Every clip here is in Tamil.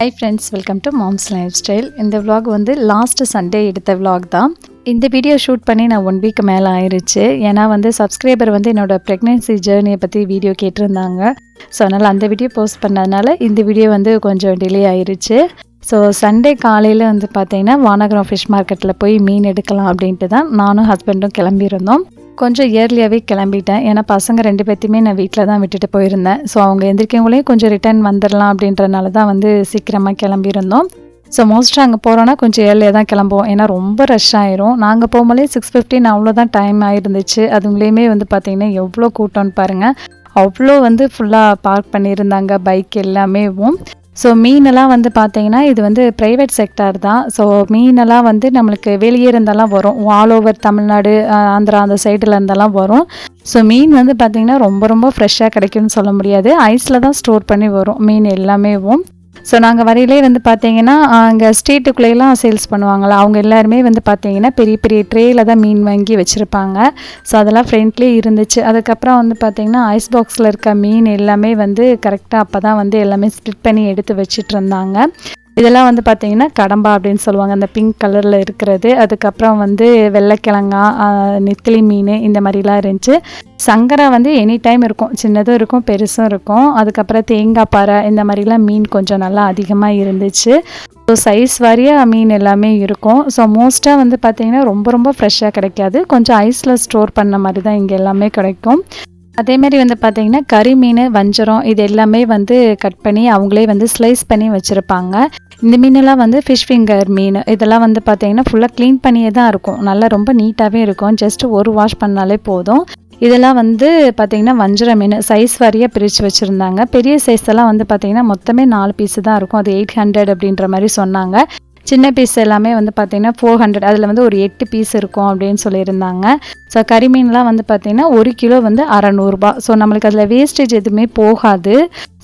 Hi friends welcome to moms life style இந்த விலாக் வந்து லாஸ்ட் சண்டே எடுத்த விலாக் தான். இந்த வீடியோ ஷூட் பண்ணி நான் ஒன் வீக் மேலே ஆயிடுச்சு ஏன்னா வந்து சப்ஸ்கிரைபர் வந்து என்னோடய ப்ரெக்னென்சி ஜேர்னியை பற்றி வீடியோ கேட்டிருந்தாங்க. ஸோ அதனால் அந்த வீடியோ போஸ்ட் பண்ணதுனால இந்த வீடியோ வந்து கொஞ்சம் டிலே ஆயிடுச்சு ஸோ சண்டே காலையில் வந்து பார்த்தீங்கன்னா வானகரம் ஃபிஷ் மார்க்கெட்டில் போய் மீன் எடுக்கலாம் அப்படின்ட்டு தான் நானும் ஹஸ்பண்டும் கிளம்பியிருந்தோம். கொஞ்சம் இயர்லியாகவே கிளம்பிட்டேன். ஏன்னா பசங்க ரெண்டு பேர்த்தையுமே நான் வீட்டில் தான் விட்டுட்டு போயிருந்தேன். ஸோ அவங்க எந்திரிக்கவங்களையும் கொஞ்சம் ரிட்டர்ன் வந்துடலாம் அப்படின்றனால தான் வந்து சீக்கிரமாக கிளம்பியிருந்தோம். ஸோ மோஸ்ட்டாக அங்கே போகிறோன்னா கொஞ்சம் ஏர்லியாக தான் கிளம்புவோம். ஏன்னா ரொம்ப ரஷ் ஆயிரும். நாங்கள் போகும்போதே சிக்ஸ் ஃபிஃப்டின் அவ்வளோதான் டைம் ஆயிருந்துச்சு. அதுங்களையுமே வந்து பார்த்திங்கன்னா எவ்வளோ கூட்டம்னு பாருங்கள் அவ்வளோ வந்து ஃபுல்லாக பார்க் பண்ணியிருந்தாங்க. பைக் எல்லாமேவும். ஸோ மீனெல்லாம் வந்து பார்த்தீங்கன்னா இது வந்து ப்ரைவேட் செக்டார் தான். ஸோ மீனெல்லாம் வந்து நம்மளுக்கு வெளியே இருந்தாலாம் வரும். ஆல் ஓவர் தமிழ்நாடு ஆந்திரா அந்த சைடில் இருந்தெல்லாம் வரும். ஸோ மீன் வந்து பார்த்திங்கன்னா ரொம்ப ரொம்ப ஃப்ரெஷ்ஷாக கிடைக்கும்னு சொல்ல முடியாது. ஐஸில் தான் ஸ்டோர் பண்ணி வரும். மீன் எல்லாமேவும். ஸோ நாங்கள் வரையிலே வந்து பார்த்தீங்கன்னா அங்கே ஸ்ட்ரீட்டுக்குள்ளேலாம் சேல்ஸ் பண்ணுவாங்கள்ல அவங்க எல்லாருமே வந்து பார்த்தீங்கன்னா பெரிய பெரிய ட்ரேயில் தான் மீன் வாங்கி வச்சுருப்பாங்க. ஸோ அதெல்லாம் ஃப்ரெண்ட்லேயே இருந்துச்சு. அதுக்கப்புறம் வந்து பார்த்தீங்கன்னா ஐஸ் பாக்ஸில் இருக்க மீன் எல்லாமே வந்து கரெக்டாக அப்போ தான் வந்து எல்லாமே ஸ்ப்ளிட் பண்ணி எடுத்து வச்சிட்டு இருந்தாங்க. இதெல்லாம் வந்து பார்த்தீங்கன்னா கடம்பா அப்படின்னு சொல்லுவாங்க. அந்த பிங்க் கலரில் இருக்கிறது. அதுக்கப்புறம் வந்து வெள்ளைக்கிழங்கா நெத்திலி மீன் இந்த மாதிரிலாம் இருந்துச்சு. சங்கரா வந்து எனி டைம் இருக்கும். சின்னதும் இருக்கும் பெருசும் இருக்கும். அதுக்கப்புறம் தேங்காய் பாறை இந்த மாதிரிலாம் மீன் கொஞ்சம் நல்லா அதிகமாக இருந்துச்சு. ஸோ சைஸ் வாரியாக மீன் எல்லாமே இருக்கும். ஸோ மோஸ்ட்டாக வந்து பார்த்திங்கன்னா ரொம்ப ரொம்ப ஃப்ரெஷ்ஷாக கிடைக்காது. கொஞ்சம் ஐஸில் ஸ்டோர் பண்ண மாதிரி தான் இங்கே எல்லாமே கிடைக்கும். அதே மாதிரி வந்து பார்த்தீங்கன்னா கறி மீன் வஞ்சரம் இது எல்லாமே வந்து கட் பண்ணி அவங்களே வந்து ஸ்லைஸ் பண்ணி வச்சுருப்பாங்க. இந்த மீனெல்லாம் வந்து ஃபிஷ் ஃபிங்கர் மீன் இதெல்லாம் வந்து பார்த்தீங்கன்னா ஃபுல்லாக க்ளீன் பண்ணியே தான் இருக்கும். நல்லா ரொம்ப நீட்டாகவே இருக்கும். ஜஸ்ட் ஒரு வாஷ் பண்ணாலே போதும். இதெல்லாம் வந்து பார்த்திங்கன்னா வஞ்சிர மீன் சைஸ் வாரியாக பிரித்து வச்சுருந்தாங்க. பெரிய சைஸ் எல்லாம் வந்து பார்த்தீங்கன்னா மொத்தமே நாலு பீஸு தான் இருக்கும். அது எயிட் ஹண்ட்ரட் அப்படின்ற மாதிரி சொன்னாங்க. சின்ன பீஸ் எல்லாமே வந்து பார்த்தீங்கன்னா ஃபோர் ஹண்ட்ரட் அதில் வந்து ஒரு எட்டு பீஸ் இருக்கும் அப்படின்னு சொல்லியிருந்தாங்க. ஸோ கறிமீன்லாம் வந்து பார்த்திங்கன்னா ஒரு கிலோ வந்து அறநூறுபா. ஸோ நம்மளுக்கு அதில் வேஸ்டேஜ் எதுவுமே போகாது.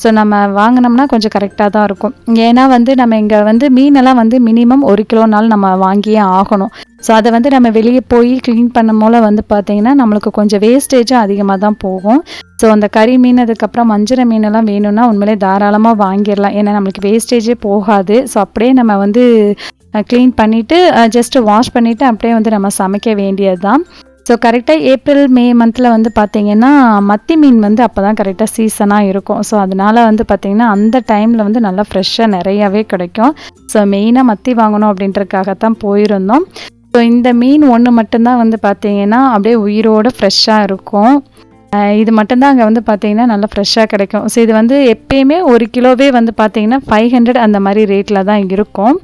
ஸோ நம்ம வாங்கினோம்னா கொஞ்சம் கரெக்டாக தான் இருக்கும். ஏன்னா வந்து நம்ம இங்கே வந்து மீனெல்லாம் வந்து மினிமம் ஒரு கிலோனாலும் நம்ம வாங்கியே ஆகணும். ஸோ அதை வந்து நம்ம வெளியே போய் க்ளீன் பண்ணும் போல வந்து பார்த்தீங்கன்னா நம்மளுக்கு கொஞ்சம் வேஸ்டேஜும் அதிகமாக தான் போகும். ஸோ அந்த கறி மீன் அதுக்கப்புறம் மஞ்சள் மீனெல்லாம் வேணும்னா உண்மையிலே தாராளமாக வாங்கிடலாம். ஏன்னா நம்மளுக்கு வேஸ்டேஜே போகாது. ஸோ அப்படியே நம்ம வந்து க்ளீன் பண்ணிவிட்டு ஜஸ்ட்டு வாஷ் பண்ணிவிட்டு அப்படியே வந்து நம்ம சமைக்க வேண்டியது தான் ஸோ கரெக்டாக ஏப்ரல் மே மந்தில் வந்து பார்த்தீங்கன்னா மத்தி மீன் வந்து அப்போ தான் கரெக்டாக சீசனாக இருக்கும். ஸோ அதனால் வந்து பார்த்திங்கன்னா அந்த டைமில் வந்து நல்லா ஃப்ரெஷ்ஷாக நிறையாவே கிடைக்கும். ஸோ மெயினாக மத்தி வாங்கணும் அப்படின்றதுக்காகத்தான் போயிருந்தோம். ஸோ இந்த மீன் ஒன்று மட்டும்தான் வந்து பார்த்தீங்கன்னா அப்படியே உயிரோட ஃப்ரெஷ்ஷாக இருக்கும். இது மட்டும்தான் அங்கே வந்து பார்த்தீங்கன்னா நல்லா ஃப்ரெஷ்ஷாக கிடைக்கும். ஸோ இது வந்து எப்பயுமே ஒரு கிலோவே வந்து பார்த்தீங்கன்னா ஃபைவ் ஹண்ட்ரட் அந்த மாதிரி ரேட்டில் தான் இருக்கும்.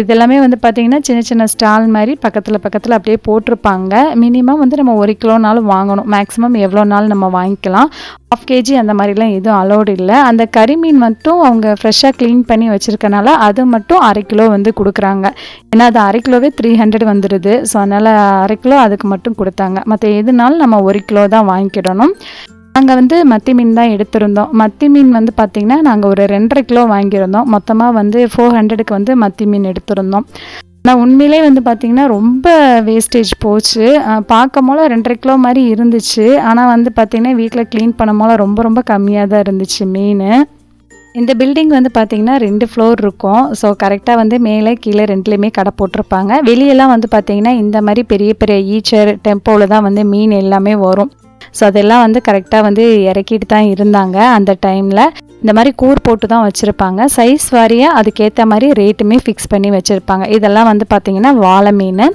இதெல்லாமே வந்து பார்த்தீங்கன்னா சின்ன சின்ன ஸ்டால் மாதிரி பக்கத்தில் பக்கத்தில் அப்படியே போட்டிருப்பாங்க. மினிமம் வந்து நம்ம ஒரு கிலோனாலும் வாங்கணும். மேக்ஸிமம் எவ்வளோ நாள் நம்ம வாங்கிக்கலாம். ஆஃப் கேஜி அந்த மாதிரிலாம் எதுவும் அலோடு இல்லை. அந்த கறி மீன் மட்டும் அவங்க ஃப்ரெஷ்ஷாக க்ளீன் பண்ணி வச்சுருக்கனால அது மட்டும் அரை கிலோ வந்து கொடுக்குறாங்க. ஏன்னா அது அரை கிலோவே த்ரீ ஹண்ட்ரட் வந்துடுது ஸோ அதனால் அரை கிலோ அதுக்கு மட்டும் கொடுத்தாங்க. மற்ற எதுனாலும் நம்ம ஒரு கிலோ தான் வாங்கிக்கிடணும். நாங்கள் வந்து மத்தி மீன் தான் எடுத்திருந்தோம். மத்தி மீன் வந்து பார்த்திங்கன்னா நாங்கள் ஒரு ரெண்டரை கிலோ வாங்கியிருந்தோம். மொத்தமாக வந்து ஃபோர் ஹண்ட்ரடுக்கு வந்து மத்தி மீன் எடுத்திருந்தோம். நான் உண்மையிலே வந்து பார்த்திங்கன்னா ரொம்ப வேஸ்டேஜ் போச்சு. பார்க்கும் போல ரெண்டரை கிலோ மாதிரி இருந்துச்சு. ஆனால் வந்து பார்த்திங்கன்னா வீட்டில் க்ளீன் பண்ணும் போல ரொம்ப ரொம்ப கம்மியாக தான் இருந்துச்சு மீன். இந்த பில்டிங் வந்து பார்த்திங்கன்னா ரெண்டு ஃப்ளோர் இருக்கும். ஸோ கரெக்டாக வந்து மேலே கீழே ரெண்டுலேயுமே கடை போட்டிருப்பாங்க. வெளியெல்லாம் வந்து பார்த்திங்கன்னா இந்த மாதிரி பெரிய பெரிய ஈச்சர் டெம்போவில் தான் வந்து மீன் எல்லாமே வரும். ஸோ அதெல்லாம் வந்து கரெக்டாக வந்து இறக்கிட்டு தான் இருந்தாங்க அந்த டைமில் இந்த மாதிரி கூர் போட்டு தான் வச்சுருப்பாங்க. சைஸ் வாரியாக அதுக்கேற்ற மாதிரி ரேட்டுமே ஃபிக்ஸ் பண்ணி வச்சுருப்பாங்க. இதெல்லாம் வந்து பார்த்திங்கன்னா வாழை மீன்.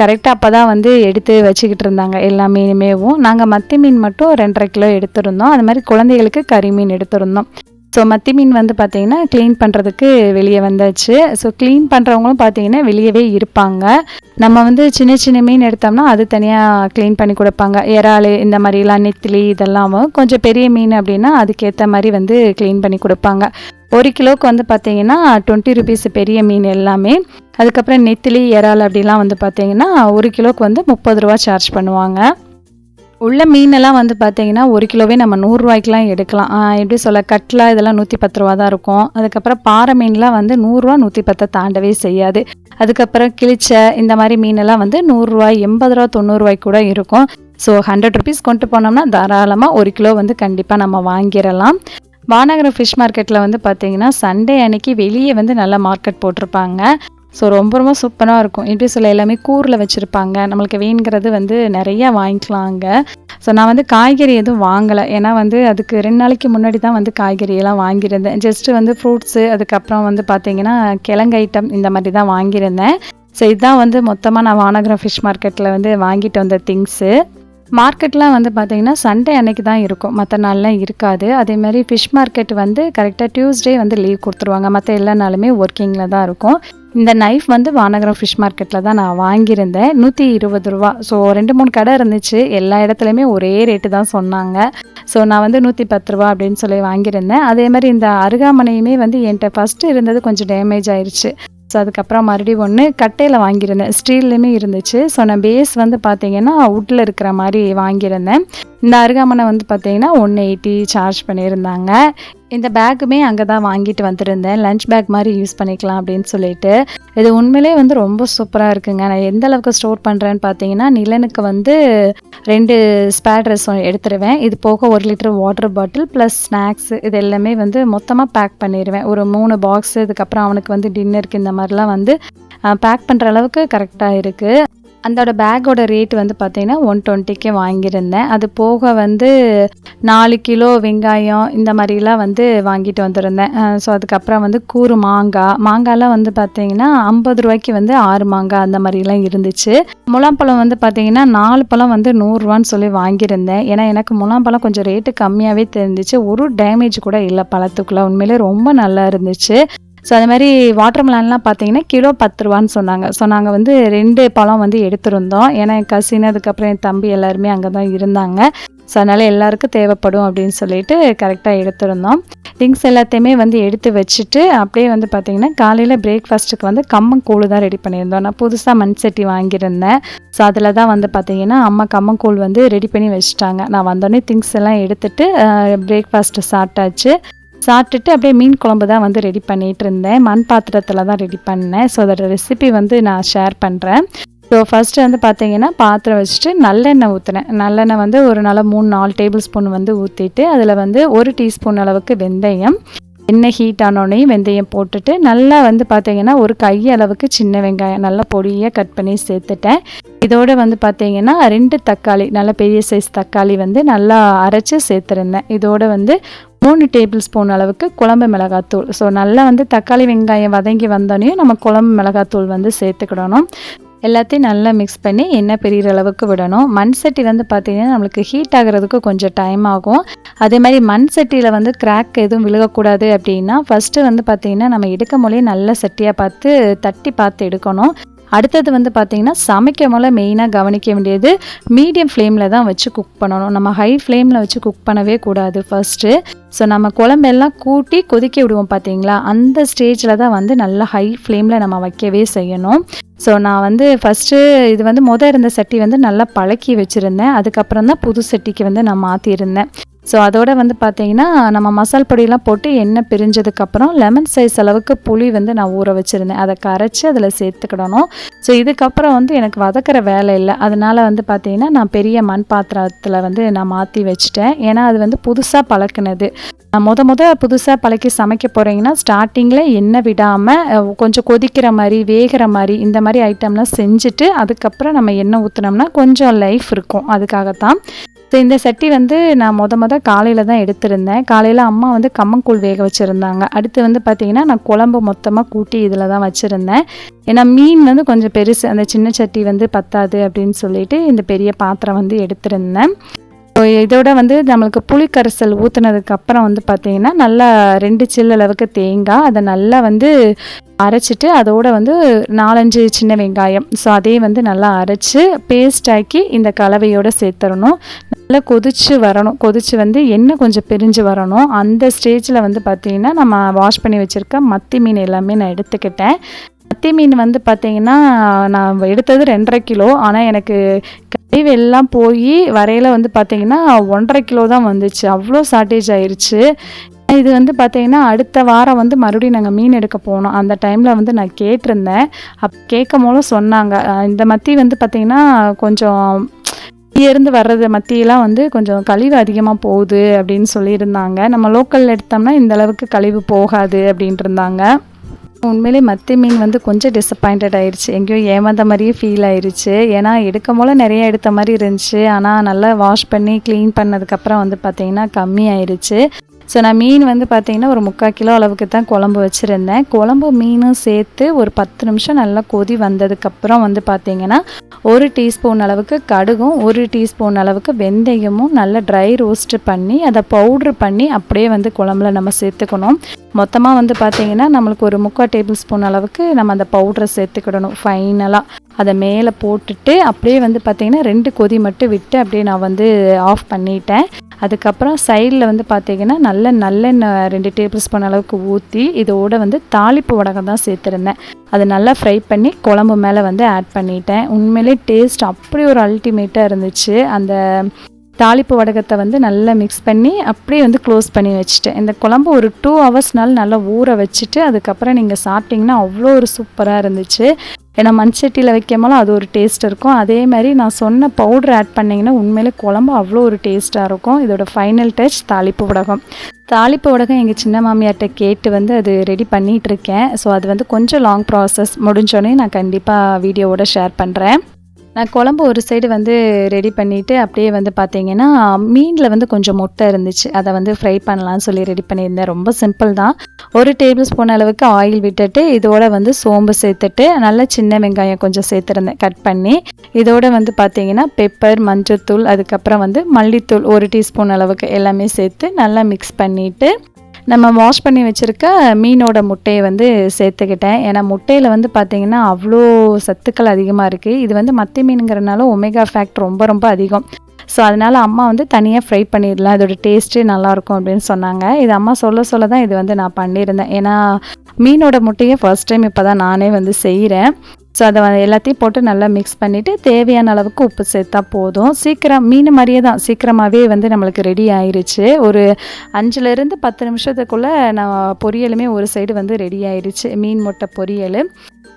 கரெக்டாக அப்போ தான் வந்து எடுத்து வச்சுக்கிட்டு இருந்தாங்க எல்லா மீனுமேவும். நாங்கள் மத்தி மீன் மட்டும் ரெண்டரை கிலோ எடுத்திருந்தோம். அது மாதிரி குழந்தைகளுக்கு கறி மீன் எடுத்திருந்தோம். ஸோ மத்தி மீன் வந்து பார்த்தீங்கன்னா க்ளீன் பண்ணுறதுக்கு வெளியே வந்தாச்சு. ஸோ க்ளீன் பண்ணுறவங்களும் பார்த்தீங்கன்னா வெளியவே இருப்பாங்க. நம்ம வந்து சின்ன சின்ன மீன் எடுத்தோம்னா அது தனியாக க்ளீன் பண்ணி கொடுப்பாங்க. இறால் இந்த மாதிரிலாம் நெத்திலி இதெல்லாம் கொஞ்சம் பெரிய மீன் அப்படின்னா அதுக்கேற்ற மாதிரி வந்து க்ளீன் பண்ணி கொடுப்பாங்க. ஒரு கிலோவுக்கு வந்து பார்த்தீங்கன்னா டுவெண்ட்டி ருபீஸ் பெரிய மீன் எல்லாமே. அதுக்கப்புறம் நெத்திலி இறால் அப்படிலாம் வந்து பார்த்தீங்கன்னா ஒரு கிலோவுக்கு வந்து முப்பது ரூபா சார்ஜ் பண்ணுவாங்க. உள்ள மீனெல்லாம் வந்து பார்த்தீங்கன்னா ஒரு கிலோவே நம்ம நூறுரூவாய்க்கெலாம் எடுக்கலாம். எப்படி சொல்ல கட்லா இதெல்லாம் நூற்றி பத்து ரூபா தான் இருக்கும். அதுக்கப்புறம் பாறை மீன்லாம் வந்து நூறுரூவா நூற்றி பத்தை தாண்டவே செய்யாது. அதுக்கப்புறம் கிழிச்ச இந்த மாதிரி மீனெல்லாம் வந்து நூறுரூவாய் எண்பது ரூபா தொண்ணூறுரூவாய்க்கு கூட இருக்கும். ஸோ ஹண்ட்ரட் ருபீஸ் கொண்டு போனோம்னா தாராளமாக ஒரு கிலோ வந்து கண்டிப்பாக நம்ம வாங்கிடலாம். வானகரம் ஃபிஷ் மார்க்கெட்டில் வந்து பார்த்தீங்கன்னா சண்டே அன்னைக்கு வெளியே வந்து நல்லா மார்க்கெட் போட்டிருப்பாங்க. ஸோ ரொம்ப ரொம்ப சூப்பராக இருக்கும். எப்படி சொல்ல எல்லாமே கூரில் வச்சுருப்பாங்க. நம்மளுக்கு வேணுங்கிறது வந்து நிறையா வாங்கிக்கலாம் அங்கே ஸோ நான் வந்து காய்கறி எதுவும் வாங்கலை. ஏன்னா வந்து அதுக்கு ரெண்டு நாளைக்கு முன்னாடி தான் வந்து காய்கறியெல்லாம் வாங்கியிருந்தேன். ஜஸ்ட்டு வந்து ஃப்ரூட்ஸு அதுக்கப்புறம் வந்து பார்த்திங்கன்னா கிழங்கு ஐட்டம் இந்த மாதிரி தான் வாங்கியிருந்தேன். ஸோ இதுதான் வந்து மொத்தமாக நான் வானகரம் ஃபிஷ் மார்க்கெட்டில் வந்து வாங்கிட்டு வந்த திங்ஸு மார்க்கெட்லாம் வந்து பார்த்திங்கன்னா சண்டே அன்னைக்கு தான் இருக்கும். மற்ற நாள்லாம் இருக்காது. அதே மாதிரி ஃபிஷ் மார்க்கெட் வந்து கரெக்டாக டியூஸ்டே வந்து லீவ் கொடுத்துருவாங்க. மற்ற எல்லா நாளுமே ஒர்க்கிங்கில் தான் இருக்கும். இந்த நைஃப் வந்து வானகரம் ஃபிஷ் மார்க்கெட்டில் தான் நான் வாங்கியிருந்தேன். நூற்றி இருபது ரூபா. ஸோ ரெண்டு மூணு கடை இருந்துச்சு. எல்லா இடத்துலையுமே ஒரே ரேட்டு தான் சொன்னாங்க. ஸோ நான் வந்து நூற்றி பத்து ரூபா அப்படின்னு சொல்லி வாங்கியிருந்தேன். அதே மாதிரி இந்த அருகாமனையுமே வந்து என்கிட்ட ஃபஸ்ட்டு இருந்தது கொஞ்சம் டேமேஜ் ஆயிடுச்சு ஸோ அதுக்கப்புறம் மறுபடியும் ஒன்று கட்டையில் வாங்கியிருந்தேன். ஸ்டீல்லையுமே இருந்துச்சு. ஸோ நான் பேஸ் வந்து பார்த்தீங்கன்னா வுட்டில் இருக்கிற மாதிரி வாங்கியிருந்தேன். இந்த அருகாமனை வந்து பார்த்தீங்கன்னா ஒன் எயிட்டி சார்ஜ் பண்ணியிருந்தாங்க. இந்த பேக்குமே அங்கே தான் வாங்கிட்டு வந்துருந்தேன். லஞ்ச் பேக் மாதிரி யூஸ் பண்ணிக்கலாம் அப்படின்னு சொல்லிட்டு. இது உண்மையிலே வந்து ரொம்ப சூப்பராக இருக்குங்க. நான் எந்த அளவுக்கு ஸ்டோர் பண்ணுறேன்னு பார்த்தீங்கன்னா நிலனுக்கு வந்து ரெண்டு ஸ்பேர் ட்ரெஸ் எடுத்துருவேன். இது போக ஒரு litre water bottle plus snacks இது எல்லாமே வந்து மொத்தமாக பேக் பண்ணிடுவேன் ஒரு மூணு பாக்ஸ் இதுக்கப்புறம் அவனுக்கு வந்து டின்னருக்கு இந்த மாதிரிலாம் வந்து பேக் பண்ணுற அளவுக்கு கரெக்டாக இருக்குது அந்தோட பேக்கோட ரேட் வந்து பார்த்தீங்கன்னா ஒன் டுவெண்ட்டிக்கே வாங்கியிருந்தேன். அது போக வந்து நாலு கிலோ வெங்காயம் இந்த மாதிரிலாம் வந்து வாங்கிட்டு வந்திருந்தேன். ஸோ அதுக்கப்புறம் வந்து கூறு மாங்காய் மாங்காய்லாம் வந்து பார்த்தீங்கன்னா ஐம்பது ரூபாய்க்கு வந்து ஆறு மாங்காய் அந்த மாதிரிலாம் இருந்துச்சு. முலாம்பழம் வந்து பார்த்தீங்கன்னா நாலு பழம் வந்து நூறுரூவான்னு சொல்லி வாங்கியிருந்தேன். ஏன்னா எனக்கு முலாம்பழம் கொஞ்சம் ரேட்டு கம்மியாகவே தெரிஞ்சிச்சு. ஒரு டேமேஜ் கூட இல்லை பழத்துக்குள்ளே. உண்மையிலே ரொம்ப நல்லா இருந்துச்சு. ஸோ அது மாதிரி வாட்டர் மிலான்லாம் பார்த்தீங்கன்னா கிலோ பத்து ரூபான்னு சொன்னாங்க. ஸோ நாங்கள் வந்து ரெண்டு பழம் வந்து எடுத்திருந்தோம். ஏன்னா என் கசின் அதுக்கப்புறம் என் தம்பி எல்லாருமே அங்கே தான் இருந்தாங்க. ஸோ அதனால் எல்லாருக்கும் தேவைப்படும் அப்படின்னு சொல்லிட்டு கரெக்டாக எடுத்திருந்தோம். திங்ஸ் எல்லாத்தையுமே வந்து எடுத்து வச்சுட்டு அப்படியே வந்து பார்த்திங்கன்னா காலையில் பிரேக்ஃபாஸ்ட்டுக்கு வந்து கம்மங்கூழ் தான் ரெடி பண்ணியிருந்தோம். நான் புதுசாக மண் சட்டி வாங்கியிருந்தேன். ஸோ அதில் தான் வந்து பார்த்திங்கன்னா அம்மா கம்மங்கூழ் வந்து ரெடி பண்ணி வச்சுட்டாங்க. நான் வந்தோடனே திங்ஸ் எல்லாம் எடுத்துகிட்டு பிரேக்ஃபாஸ்ட்டு சாப்பிட்டாச்சு. சாப்பிட்டுட்டு அப்படியே மீன் குழம்பு தான் வந்து ரெடி பண்ணிகிட்டு இருந்தேன் மண் பாத்திரத்தில் தான் ரெடி பண்ணேன். ஸோ அதோட ரெசிபி வந்து நான் ஷேர் பண்ணுறேன் ஸோ ஃபஸ்ட்டு வந்து பார்த்தீங்கன்னா பாத்திரம் வச்சுட்டு நல்லெண்ணெய் ஊற்றுனேன் நல்லெண்ணெய் வந்து ஒரு நாள் மூணு நாலு டேபிள் ஸ்பூன் வந்து ஊற்றிட்டு அதில் வந்து ஒரு டீஸ்பூன் அளவுக்கு வெந்தயம். எண்ணெய் ஹீட் ஆனோடனையும் வெந்தயம் போட்டுட்டு நல்லா வந்து பார்த்தீங்கன்னா ஒரு கை அளவுக்கு சின்ன வெங்காயம் நல்லா பொடியாக கட் பண்ணி சேர்த்துட்டேன். இதோடு வந்து பார்த்தீங்கன்னா ரெண்டு தக்காளி நல்ல பெரிய சைஸ் தக்காளி வந்து நல்லா அரைச்சி சேர்த்துருந்தேன். இதோடு வந்து மூணு டேபிள் ஸ்பூன் அளவுக்கு குழம்பு மிளகாத்தூள். ஸோ நல்லா வந்து தக்காளி வெங்காயம் வதங்கி வந்தோடனே நம்ம குழம்பு மிளகாத்தூள் வந்து சேர்த்துக்கிடணும். எல்லாத்தையும் நல்லா மிக்ஸ் பண்ணி எண்ணெய் பெரிய அளவுக்கு விடணும். மண் சட்டி வந்து பார்த்திங்கன்னா நம்மளுக்கு ஹீட் ஆகிறதுக்கு கொஞ்சம் டைம் ஆகும். அதே மாதிரி மண் சட்டியில் வந்து கிராக் எதுவும் விழுகக்கூடாது அப்படின்னா ஃபஸ்ட்டு வந்து பார்த்திங்கன்னா நம்ம எடுக்க மொழியே நல்ல சட்டியாக பார்த்து தட்டி பார்த்து எடுக்கணும். அடுத்தது வந்து பார்த்திங்கன்னா சமைக்கும் போல மெயினாக கவனிக்க வேண்டியது மீடியம் ஃப்ளேமில் தான் வச்சு குக் பண்ணணும். நம்ம ஹை ஃப்ளேமில் வச்சு குக் பண்ணவே கூடாது ஃபஸ்ட்டு ஸோ நம்ம குழம்பெல்லாம் கூட்டி கொதிக்க விடுவோம் பார்த்தீங்களா அந்த ஸ்டேஜில் தான் வந்து நல்லா ஹை ஃப்ளேமில் நம்ம வைக்கவே செய்யணும். ஸோ நான் வந்து ஃபஸ்ட்டு இது வந்து மொதல் இருந்த சட்டி வந்து நல்லா பழக்கி வச்சுருந்தேன். அதுக்கப்புறம் தான் புது சட்டிக்கு வந்து நான் மாற்றிருந்தேன் ஸோ அதோட வந்து பார்த்தீங்கன்னா நம்ம மசால் பொடியெல்லாம் போட்டு எண்ணெய் பிரிஞ்சதுக்கப்புறம் லெமன் சைஸ் அளவுக்கு புளி வந்து நான் ஊற வச்சுருந்தேன். அதை கரைச்சி அதில் சேர்த்துக்கிடணும். ஸோ இதுக்கப்புறம் வந்து எனக்கு வதக்கிற வேலை இல்லை. அதனால் வந்து பார்த்தீங்கன்னா நான் பெரிய மண் பாத்திரத்தில் வந்து நான் மாற்றி வச்சுட்டேன். ஏன்னா அது வந்து புதுசாக பழக்கினது. முத முத புதுசாக பழக்கி சமைக்க போகிறீங்கன்னா ஸ்டார்டிங்கில் எண்ணெய் விடாமல் கொஞ்சம் கொதிக்கிற மாதிரி வேகிற மாதிரி இந்த மாதிரி ஐட்டம்லாம் செஞ்சுட்டு அதுக்கப்புறம் நம்ம எண்ணெய் ஊற்றினோம்னா கொஞ்சம் லைஃப் இருக்கும். அதுக்காகத்தான். ஸோ இந்த சட்டி வந்து நான் மொத மொதல் காலையில் தான் எடுத்திருந்தேன். காலையில் அம்மா வந்து கம்மங்கூழ் வேக வச்சுருந்தாங்க. அடுத்து வந்து பார்த்திங்கன்னா நான் குழம்பு மொத்தமாக கூட்டி இதில் தான் வச்சுருந்தேன். ஏன்னா மீன் வந்து கொஞ்சம் பெருசு அந்த சின்ன சட்டி வந்து பத்தாது அப்படின்னு சொல்லிட்டு இந்த பெரிய பாத்திரம் வந்து எடுத்திருந்தேன். ஸோ இதோட வந்து நம்மளுக்கு புளிக்கரைசல் ஊற்றுனதுக்கு அப்புறம் வந்து பார்த்திங்கன்னா நல்லா ரெண்டு சில்லு அளவுக்கு தேங்காய் அதை நல்லா வந்து அரைச்சிட்டு அதோட வந்து நாலஞ்சு சின்ன வெங்காயம். ஸோ அதே வந்து நல்லா அரைச்சி பேஸ்ட் ஆக்கி இந்த கலவையோடு சேர்த்துடணும். நல்லா கொதிச்சு வரணும். கொதிச்சு வந்து எண்ணெய் கொஞ்சம் பிரிஞ்சு வரணும். அந்த ஸ்டேஜில் வந்து பார்த்திங்கன்னா நம்ம வாஷ் பண்ணி வச்சுருக்க மத்தி மீன் எல்லாமே நான் எடுத்துக்கிட்டேன். மத்தி மீன் வந்து பார்த்திங்கன்னா நான் எடுத்தது ரெண்டரை கிலோ. ஆனால் எனக்கு கழிவு எல்லாம் போய் வரையில் வந்து பார்த்திங்கன்னா ஒன்றரை கிலோ தான் வந்துச்சு. அவ்வளோ ஷார்ட்டேஜ் ஆயிடுச்சு இது வந்து பார்த்திங்கன்னா அடுத்த வாரம் வந்து மறுபடியும் நாங்கள் மீன் எடுக்க போனோம். அந்த டைமில் வந்து நான் கேட்டிருந்தேன். அப் கேட்கும் போதும் சொன்னாங்க. இந்த மத்தி வந்து பார்த்திங்கன்னா கொஞ்சம் இருந்து வர்றது மத்தியெல்லாம் வந்து கொஞ்சம் கழிவு அதிகமாக போகுது அப்படின்னு சொல்லியிருந்தாங்க. நம்ம லோக்கலில் எடுத்தோம்னா இந்த அளவுக்கு கழிவு போகாது அப்படின்ட்டு இருந்தாங்க உண்மையிலே மத்தி மீன் வந்து கொஞ்சம் டிசப்பாயிண்டட் ஆயிடுச்சு எங்கேயோ ஏமாந்த மாதிரியே ஃபீல் ஆயிடுச்சு ஏன்னா எடுக்கும் போல நிறைய எடுத்த மாதிரி இருந்துச்சு. ஆனால் நல்லா வாஷ் பண்ணி க்ளீன் பண்ணதுக்கப்புறம் வந்து பார்த்திங்கன்னா கம்மி ஆயிடுச்சு ஸோ நான் மீன் வந்து பார்த்திங்கன்னா ஒரு முக்கால் கிலோ அளவுக்கு தான் குழம்பு வச்சுருந்தேன். குழம்பு மீனும் சேர்த்து ஒரு பத்து நிமிஷம் நல்லா கொதி வந்ததுக்கப்புறம் வந்து பார்த்திங்கன்னா ஒரு டீஸ்பூன் அளவுக்கு கடுகும் ஒரு டீஸ்பூன் அளவுக்கு வெந்தயமும் நல்லா ட்ரை ரோஸ்ட் பண்ணி அதை பவுட்ரு பண்ணி அப்படியே வந்து குழம்புல நம்ம சேர்த்துக்கணும். மொத்தமாக வந்து பார்த்திங்கன்னா நம்மளுக்கு ஒரு முக்கால் டேபிள் ஸ்பூன் அளவுக்கு நம்ம அந்த பவுட்ரை சேர்த்துக்கிடணும் ஃபைனலாக அதை மேலே போட்டுட்டு அப்படியே வந்து பார்த்திங்கன்னா ரெண்டு கொதி மட்டும் விட்டு அப்படியே நான் வந்து ஆஃப் பண்ணிட்டேன். அதுக்கப்புறம் சைடில் வந்து பார்த்திங்கன்னா நல்ல நல்லெண்ணெய் ரெண்டு டேபிள் ஸ்பூன் அளவுக்கு ஊற்றி இதோட வந்து தாளிப்பு வடகம் தான் சேர்த்துருந்தேன். அதை நல்லா ஃப்ரை பண்ணி குழம்பு மேலே வந்து ஆட் பண்ணிட்டேன். உண்மையிலே டேஸ்ட் அப்படி ஒரு அல்டிமேட்டாக இருந்துச்சு. அந்த தாளிப்பு வடகத்தை வந்து நல்லா மிக்ஸ் பண்ணி அப்படியே வந்து க்ளோஸ் பண்ணி வச்சுட்டேன். இந்த குழம்பு ஒரு டூ ஹவர்ஸ்னால நல்லா ஊற வச்சுட்டு அதுக்கப்புறம் நீங்கள் சாப்பிட்டிங்கன்னா அவ்வளோ ஒரு சூப்பராக இருந்துச்சு. ஏன்னா மண் சட்டியில் அது ஒரு டேஸ்ட் இருக்கும். அதே மாதிரி நான் சொன்ன பவுடர் ஆட் பண்ணிங்கன்னா உண்மையிலே குழம்பு அவ்வளோ ஒரு டேஸ்ட்டாக இருக்கும். இதோட ஃபைனல் டச் தாளிப்பு உடகம் தாளிப்பு உடகம் எங்கள் சின்ன மாமியார்கிட்ட கேட்டு வந்து அது ரெடி பண்ணிகிட்ருக்கேன் ஸோ அது வந்து கொஞ்சம் லாங் ப்ராசஸ் முடிஞ்சோடனே நான் கண்டிப்பாக வீடியோவோட ஷேர் பண்ணுறேன் நான் குழம்பு ஒரு சைடு வந்து ரெடி பண்ணிவிட்டு அப்படியே வந்து பார்த்தீங்கன்னா மீனில் வந்து கொஞ்சம் முட்டை இருந்துச்சு. அதை வந்து ஃப்ரை பண்ணலான்னு சொல்லி ரெடி பண்ணியிருந்தேன். ரொம்ப சிம்பிள் தான். ஒரு டேபிள் ஸ்பூன் அளவுக்கு ஆயில் விட்டுட்டு இதோட வந்து சோம்பு சேர்த்துட்டு நல்லா சின்ன வெங்காயம் கொஞ்சம் சேர்த்துருந்தேன். கட் பண்ணி இதோட வந்து பார்த்தீங்கன்னா பெப்பர் மஞ்சத்தூள் அதுக்கப்புறம் வந்து மல்லித்தூள் ஒரு டீஸ்பூன் அளவுக்கு எல்லாமே சேர்த்து நல்லா மிக்ஸ் பண்ணிவிட்டு நம்ம வாஷ் பண்ணி வச்சுருக்க மீனோட முட்டையை வந்து சேர்த்துக்கிட்டேன். ஏன்னா முட்டையில் வந்து பார்த்திங்கன்னா அவ்வளோ சத்துக்கள் அதிகமாக இருக்குது இது வந்து மத்தி மீனுங்கிறனால ஒமேகா ஃபேக்ட் ரொம்ப ரொம்ப அதிகம். ஸோ அதனால் அம்மா வந்து தனியாக ஃப்ரை பண்ணிடலாம். இதோட டேஸ்ட்டு நல்லாயிருக்கும் அப்படின்னு சொன்னாங்க. இது அம்மா சொல்ல சொல்ல தான் இது வந்து நான் பண்ணியிருந்தேன். ஏன்னா மீனோட முட்டையை ஃபர்ஸ்ட் டைம் இப்போ தான் நானே வந்து செய்கிறேன் ஸோ அதை எல்லாத்தையும் போட்டு நல்லா மிக்ஸ் பண்ணிவிட்டு தேவையான அளவுக்கு உப்பு சேர்த்தா போதும். சீக்கிரம் மீன் மாதிரியே தான். சீக்கிரமாகவே வந்து நம்மளுக்கு ரெடி ஆயிடுச்சு ஒரு அஞ்சுலேருந்து பத்து நிமிஷத்துக்குள்ளே நான் பொரியலுமே ஒரு சைடு வந்து ரெடி ஆயிடுச்சு மீன் முட்டை பொரியல்.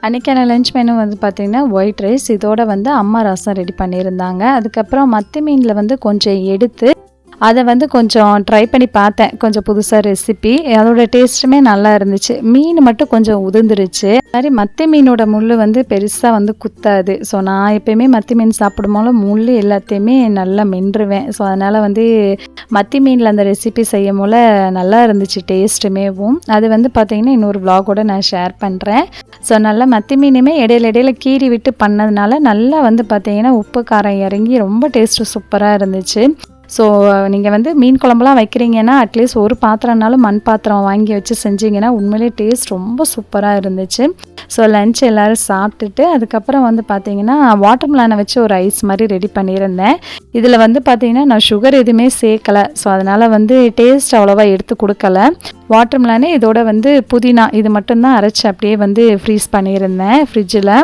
அன்றைக்கான லஞ்ச் மெனு வந்து பார்த்திங்கன்னா ஒயிட் ரைஸ் இதோட வந்து அம்மா ரசம் ரெடி பண்ணியிருந்தாங்க. அதுக்கப்புறம் மத்தி மீனில் வந்து கொஞ்சம் எடுத்து அதை வந்து கொஞ்சம் ட்ரை பண்ணி பார்த்தேன். கொஞ்சம் புதுசாக ரெசிபி அதோட டேஸ்ட்டுமே நல்லா இருந்துச்சு. மீன் மட்டும் கொஞ்சம் உதிர்ந்துருச்சு. மாதிரி மத்தி மீனோட முள் வந்து பெருசாக வந்து குத்தாது. ஸோ நான் எப்பயுமே மத்தி மீன் சாப்பிடும்போது முள் எல்லாத்தையுமே நல்லா மென்றுவேன். ஸோ அதனால் வந்து மத்தி மீனில் அந்த ரெசிபி செய்யும் போல் நல்லா இருந்துச்சு டேஸ்ட்டுமேவும் அது வந்து பார்த்திங்கன்னா இன்னொரு விலாகோட நான் ஷேர் பண்ணுறேன் ஸோ நல்லா மத்தி மீனுமே இடையில இடையில கீறி விட்டு பண்ணதுனால நல்லா வந்து பார்த்திங்கன்னா உப்பு காரம் இறங்கி ரொம்ப டேஸ்ட்டு சூப்பராக இருந்துச்சு. ஸோ நீங்கள் வந்து மீன் குழம்புலாம் வைக்கிறீங்கன்னா அட்லீஸ்ட் ஒரு பாத்திரம்னாலும் மண் பாத்திரம் வாங்கி வச்சு செஞ்சீங்கன்னா உண்மையிலே டேஸ்ட் ரொம்ப சூப்பராக இருந்துச்சு. ஸோ லன்ச் எல்லோரும் சாப்பிட்டுட்டு அதுக்கப்புறம் வந்து பார்த்தீங்கன்னா வாட்டர் மிலானை வச்சு ஒரு ஐஸ் மாதிரி ரெடி பண்ணியிருந்தேன். இதில் வந்து பார்த்தீங்கன்னா நான் சுகர் எதுவுமே சேர்க்கலை. ஸோ அதனால் வந்து டேஸ்ட் அவ்வளோவா எடுத்து கொடுக்கல. வாட்டர் மிலானே இதோட வந்து புதினா இது மட்டும்தான் அரைச்சி அப்படியே வந்து ஃப்ரீஸ் பண்ணியிருந்தேன் ஃப்ரிட்ஜில்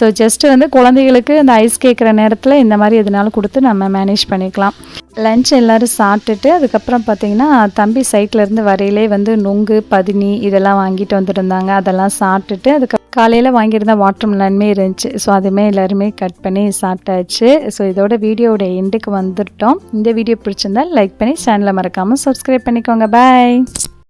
ஸோ ஜஸ்ட்டு வந்து குழந்தைகளுக்கு அந்த ஐஸ் கேட்குற நேரத்தில் இந்த மாதிரி எதுனாலும் கொடுத்து நம்ம மேனேஜ் பண்ணிக்கலாம். லஞ்ச் எல்லோரும் சாப்பிட்டுட்டு அதுக்கப்புறம் பார்த்திங்கன்னா தம்பி சைட்லேருந்து வரையிலே வந்து நொங்கு பதினி இதெல்லாம் வாங்கிட்டு வந்துருந்தாங்க. அதெல்லாம் சாப்பிட்டுட்டு அதுக்கு காலையில் வாங்கியிருந்த வாட்டர் மிலன்மே இருந்துச்சு. ஸோ அதுவுமே எல்லாருமே கட் பண்ணி சாப்பிட்டாச்சு. ஸோ இதோட வீடியோட எண்டுக்கு வந்துட்டோம். இந்த வீடியோ பிடிச்சிருந்தா லைக் பண்ணி சேனலை மறக்காமல் சப்ஸ்கிரைப் பண்ணிக்கோங்க. பாய்